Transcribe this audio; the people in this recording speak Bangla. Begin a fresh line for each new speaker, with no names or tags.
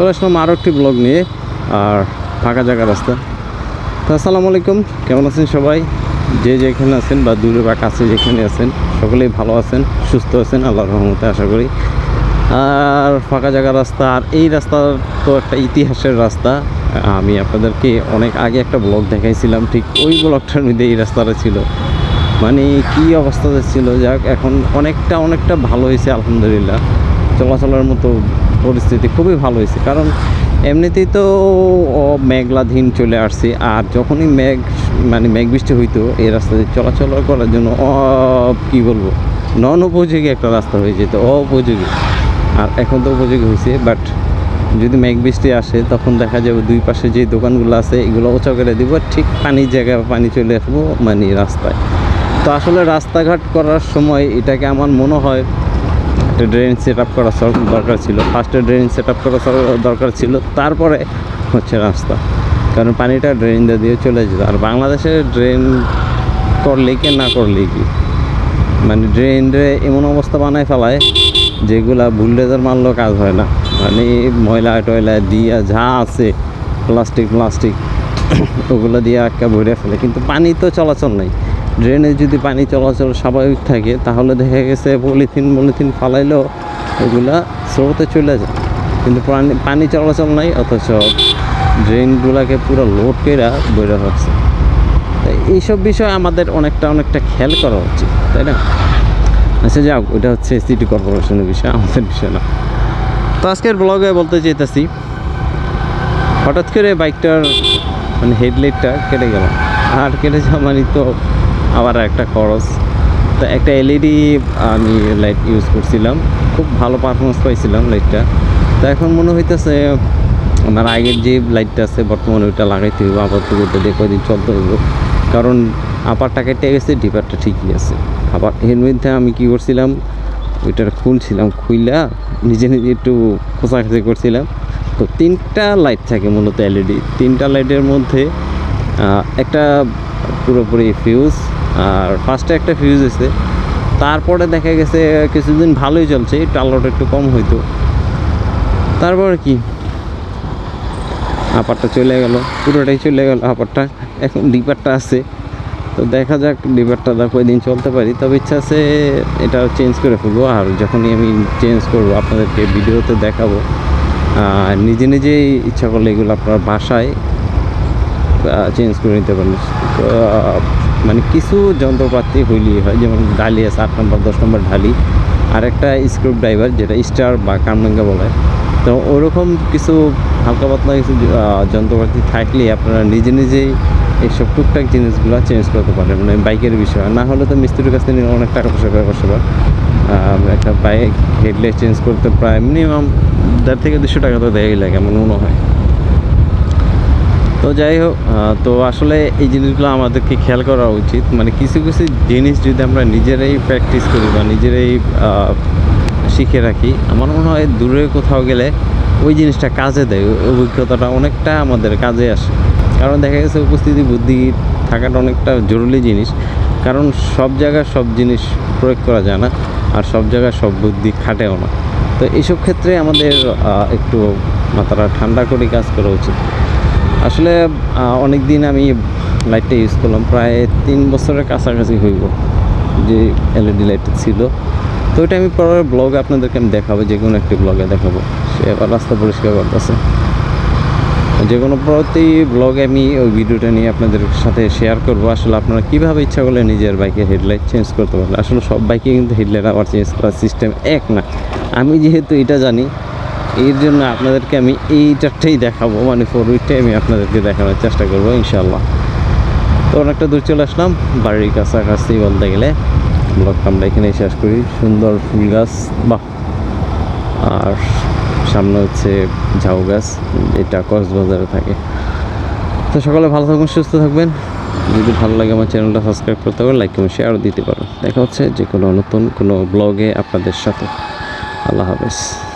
চলে আসলাম আরও একটি ব্লগ নিয়ে, আর ফাঁকা জায়গা রাস্তা। তো আসসালামু আলাইকুম, কেমন আছেন সবাই? যে যেখানে আছেন বা দূরে বা কাছে যেখানে আছেন, সকলেই ভালো আছেন, সুস্থ আছেন, আল্লাহর রহমতে আশা করি। আর ফাঁকা জায়গা রাস্তা, আর এই রাস্তা তো একটা ইতিহাসের রাস্তা। আমি আপনাদেরকে অনেক আগে একটা ব্লগ দেখাইছিলাম, ঠিক ওই ব্লগটার মধ্যে এই রাস্তাটা ছিল। মানে কি অবস্থাতে ছিল, যাক, এখন অনেকটা অনেকটা ভালো হয়েছে, আলহামদুলিল্লাহ। চলাচলের মতো পরিস্থিতি খুবই ভালো হয়েছে। কারণ এমনিতেই তো মেঘলাধীন চলে আসছে, আর যখনই মেঘ মানে মেঘ বৃষ্টি হইতো, এই রাস্তা দিয়ে চলাচল করার জন্য কি বলব, নন উপযোগী একটা রাস্তা হয়ে যেত অপযোগী আর এখন তো উপযোগী হয়েছে বাট যদি মেঘ বৃষ্টি আসে, তখন দেখা যাবে দুই পাশে যে দোকানগুলো আছে, এগুলো উঁচা করে দিব, ঠিক পানির জায়গায় পানি চলে আসব মানে রাস্তায়। তো আসলে রাস্তাঘাট করার সময় এটাকে আমার মনে হয় ড্রেন সেট আপ করা দরকার ছিল। ফার্স্টে ড্রেন সেট আপ করা দরকার ছিল। তারপরে হচ্ছে রাস্তা। কারণ পানিটা ড্রেন দিয়ে চলে যেত। আর বাংলাদেশে ড্রেন করলে কি, না করলে কি? মানে ড্রেনে এমন অবস্থা বানায় ফেলায়, যেগুলা বুলডেজার মারলেও কাজ হয় না। মানে ময়লা টয়লা দিয়া যা আছে প্লাস্টিক প্লাস্টিক ওগুলো দিয়ে একটা ভরে ফেলে। কিন্তু পানি তো চলাচল নাই। ড্রেনে যদি পানি চলাচল স্বাভাবিক থাকে, তাহলে দেখা গেছে পলিথিন পলিথিন ফালাইলেও ওগুলা স্রোতে চলে যায়। কিন্তু পানি পানি চলাচল নাই, অথচ ড্রেনগুলোকে পুরো লোড করে বইরে রাখছে। তাই এইসব বিষয় আমাদের অনেকটা অনেকটা খেয়াল করা উচিত, তাই না? আচ্ছা যাক ওটা হচ্ছে সিটি কর্পোরেশনের বিষয়, আমাদের বিষয় না। তো আজকের ব্লগে বলতে চাইতেছি, হঠাৎ করে বাইকটার মানে হেডলাইটটা কেটে গেল। আর কেটে যাওয়া মানে তো আবার একটা খরচ। তো একটা এলইডি আমি লাইট ইউজ করছিলাম। খুব ভালো পারফরমেন্স পাইছিলাম লাইটটা তো এখন মনে হইতেছে, আমার আগের যে লাইটটা আছে, বর্তমানে ওইটা লাগাইতে হইব আপাতত ওইটা দিয়ে কদিন চলতে হইব। কারণ আপারটা কেটে গেছে ডিপারটা ঠিকই আছে। আবার এর মধ্যে আমি কি করছিলাম ওইটার খুলছিলাম, খুইলা নিজে নিজে একটু খোঁচাখাচি করছিলাম। তো তিনটা লাইট থাকে মূলত এলইডি তিনটা লাইটের মধ্যে একটা পুরোপুরি ফিউজ আর ফার্স্টে একটা ফিউজ এসে তারপরে দেখা গেছে, কিছুদিন ভালোই চলছে, একটু আলোটা একটু কম হইতো। তারপরে কি? আপারটা চলে গেল, পুরোটাই চলে গেল আপারটা এখন ডিপারটা আছে। তো দেখা যাক ডিপারটা দা কয়দিন চলতে পারি। তবে ইচ্ছা আছে এটা চেঞ্জ করে ফেলব। আর যখনই আমি চেঞ্জ করব, আপনাদেরকে ভিডিওতে দেখাবো, আর নিজে নিজেই ইচ্ছা করলে এগুলো আপনার বাসায় চেঞ্জ করে নিতে পারেন। মানে কিছু যন্ত্রপাতি হইলেই হয়, যেমন ঢালি আছে, আট নম্বর, দশ নম্বর ঢালি। আর একটা স্ক্রুপ ড্রাইভার যেটা স্টার বা কামরাঙ্গা বলে। তো ওরকম কিছু হালকা পাতলা কিছু যন্ত্রপাতি থাকলে আপনারা নিজে নিজেই এইসব টুকটাক জিনিসগুলো চেঞ্জ করতে পারেন মানে বাইকের বিষয়, না হলে তো মিস্ত্রির কাছ থেকে অনেক টাকা পয়সা করে বসে একটা বাইক হেডলাইট চেঞ্জ করতে প্রায় মিনিমাম দেড় থেকে দুশো টাকা তো দেয়ই লাগে, আমার মনে হয়। তো যাই হোক তো আসলে এই জিনিসগুলো আমাদেরকে খেয়াল করা উচিত। মানে কিছু কিছু জিনিস যদি আমরা নিজেরাই প্র্যাকটিস করি বা নিজেরাই শিখে রাখি, আমার মনে হয় দূরে কোথাও গেলে ওই জিনিসটা কাজে দেয় অভিজ্ঞতাটা অনেকটা আমাদের কাজে আসে। কারণ দেখা গেছে উপস্থিতি বুদ্ধি থাকাটা অনেকটা জরুরি জিনিস, কারণ সব জায়গায় সব জিনিস প্রয়োগ করা যায় না, আর সব জায়গায় সব বুদ্ধি খাটেও না। তো এইসব ক্ষেত্রে আমাদের একটু মাথাটা ঠান্ডা করে কাজ করা উচিত। আসলে অনেক দিন আমি লাইটটা ইউজ করলাম। প্রায় তিন বছরের কাছাকাছি হইব যে এলইডি লাইটটা ছিল। তো ওইটা আমি পরের ব্লগে আপনাদেরকে আমি দেখাবো, যে কোনো একটি ব্লগে দেখাবো। সে আবার রাস্তা পরিষ্কার করতেছে। যে কোনো প্রতি ব্লগে আমি ওই ভিডিওটা নিয়ে আপনাদের সাথে শেয়ার করব। আসলে আপনারা কীভাবে ইচ্ছা করলে নিজের বাইকের হেডলাইট চেঞ্জ করতে পারবেন? আসলে সব বাইকে কিন্তু হেডলাইট আবার চেঞ্জ করার সিস্টেম এক না। আমি যেহেতু এটা জানি এর জন্য আপনাদেরকে আমি এই এইটারটাই দেখাবো মানে ফোর উইকটাই আমি আপনাদেরকে দেখানোর চেষ্টা করব ইনশাল্লাহ তো অনেকটা দূর চলে আসলাম, বাড়ির কাছাকাছি বলতে গেলে। ব্লগটা আমরা এখানেই শেষ করি। সুন্দর ফুল গাছ, বাহ! আর সামনে হচ্ছে ঝাউ গাছ, এটা কক্সবাজারে থাকে। তো সকালে ভালো থাকবেন সুস্থ থাকবেন। যদি ভালো লাগে আমার চ্যানেলটা সাবস্ক্রাইব করতে পারেন লাইক এবং শেয়ার দিতে পারো দেখা হচ্ছে যে কোনো নতুন কোনো ব্লগে আপনাদের সাথে। আল্লাহ হাফেজ।